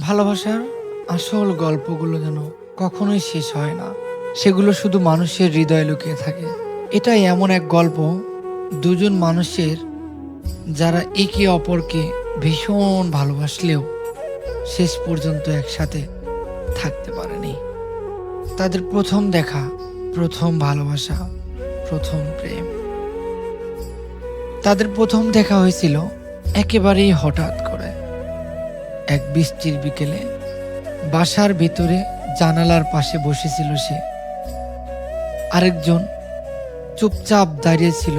ভালোবাসার আসল গল্পগুলো যেন কখনোই শেষ হয় না। সেগুলো শুধু মানুষের হৃদয়ে লুকিয়ে থাকে। এটাই এমন এক গল্প, দুজন মানুষের যারা একে অপরকে ভীষণ ভালোবাসলেও শেষ পর্যন্ত একসাথে থাকতে পারেনি। তাদের প্রথম দেখা, প্রথম ভালোবাসা, প্রথম প্রেম। তাদের প্রথম দেখা হয়েছিল একেবারেই হঠাৎ এক বৃষ্টির বিকেলে বাসার ভিতরে জানালার পাশে বসেছিল সে। আরেকজন চুপচাপ দাঁড়িয়েছিল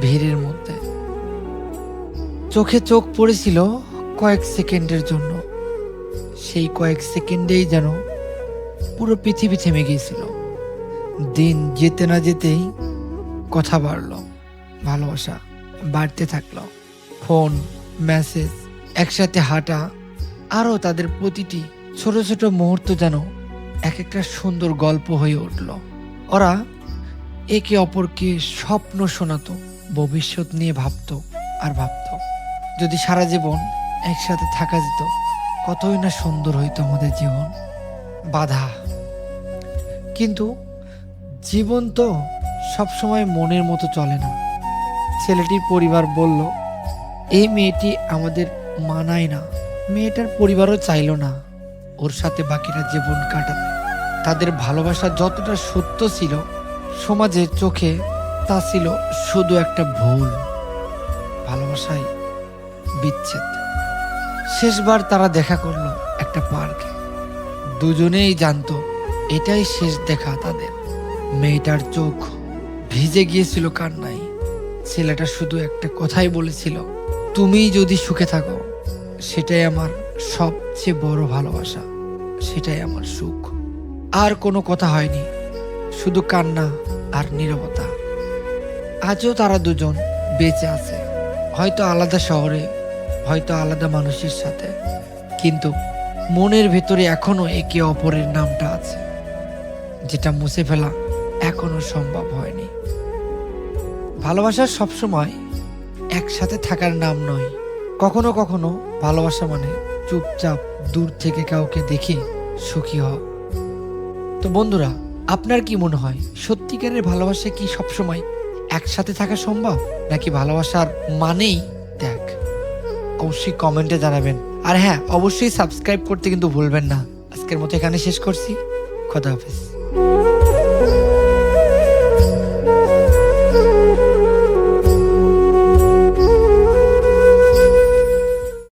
ভিড়ের মধ্যে। চোখে চোখ পড়েছিল কয়েক সেকেন্ডের জন্য। সেই কয়েক সেকেন্ডেই যেন পুরো পৃথিবী থেমে গিয়েছিল। দিন যেতে না যেতেই কথা বাড়লো, ভালোবাসা বাড়তে থাকল। ফোন, মেসেজ, একসাথে হাঁটা আরও তাদের প্রতিটি ছোট ছোট মুহূর্ত যেন এক একটা সুন্দর গল্প হয়ে উঠল। ওরা একে অপরকে স্বপ্ন শোনাতো, ভবিষ্যৎ নিয়ে ভাবতো আর ভাবতো। যদি সারা জীবন একসাথে থাকা যেত, কতই না সুন্দর হইতো আমাদের জীবন। বাধা। কিন্তু জীবন তো সবসময় মনের মতো চলে না। ছেলেটির পরিবার বলল, এই মেয়েটি আমাদের মানায় না। মেয়েটার পরিবারও চাইলো না। ওর সাথে বাকিরা জীবন কাটাতে। তাদের ভালোবাসা যতটা সত্য ছিল সমাজের চোখে তা ছিল শুধু একটা ভুল। ভালোবাসায় বিচ্ছেদ। শেষবার তারা দেখা করল একটা পার্কে। দুজনেই জানতো, এটাই শেষ দেখা তাদের। মেয়েটার চোখ ভিজে গিয়েছিল কান্নায়। ছেলেটা শুধু একটা কথাই বলেছিল তুমি যদি সুখে থাকো সেটাই আমার সবচেয়ে বড় ভালোবাসা, সেটাই আমার সুখ। আর কোনো কথা হয়নি, শুধু কান্না আর নীরবতা। আজও তারা দুজন বেঁচে আছে, হয়তো আলাদা শহরে, হয়তো আলাদা মানুষের সাথে। কিন্তু মনের ভেতরে এখনও একে অপরের নামটা আছে, যেটা মুছে ফেলা এখনও সম্ভব হয়নি। ভালোবাসা সবসময় একসাথে থাকার নাম নয় কখনো কখনো ভালোবাসা মানে চুপচাপ দূর থেকে কাউকে দেখে সুখী হওয়া। তো বন্ধুরা, আপনার কি মনে হয়, সত্যিকারের ভালোবাসা কি সবসময় একসাথে থাকা সম্ভব, নাকি ভালোবাসার মানেই ত্যাগ? অবশ্যই কমেন্টে জানাবেন। আর হ্যাঁ অবশ্যই সাবস্ক্রাইব করতে কিন্তু ভুলবেন না। আজকের মতো এখানে শেষ করছি। খোদা হাফেজ।